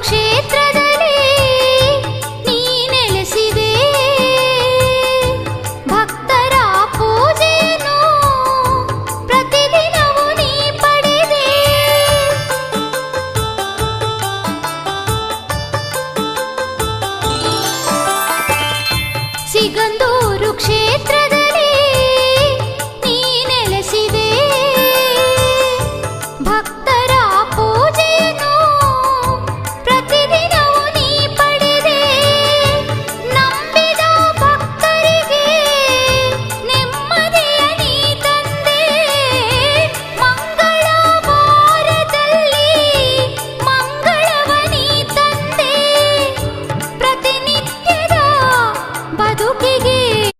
ಕ್ಷೇತ್ರದಲ್ಲಿ ನೀನೆಲಿಸಿದೆ ಭಕ್ತರ ಪೂಜೇನು ಪ್ರತಿದಿನವೂ ನೀ ಪಡೆದೆ. ಸಿಗಂದ 百度。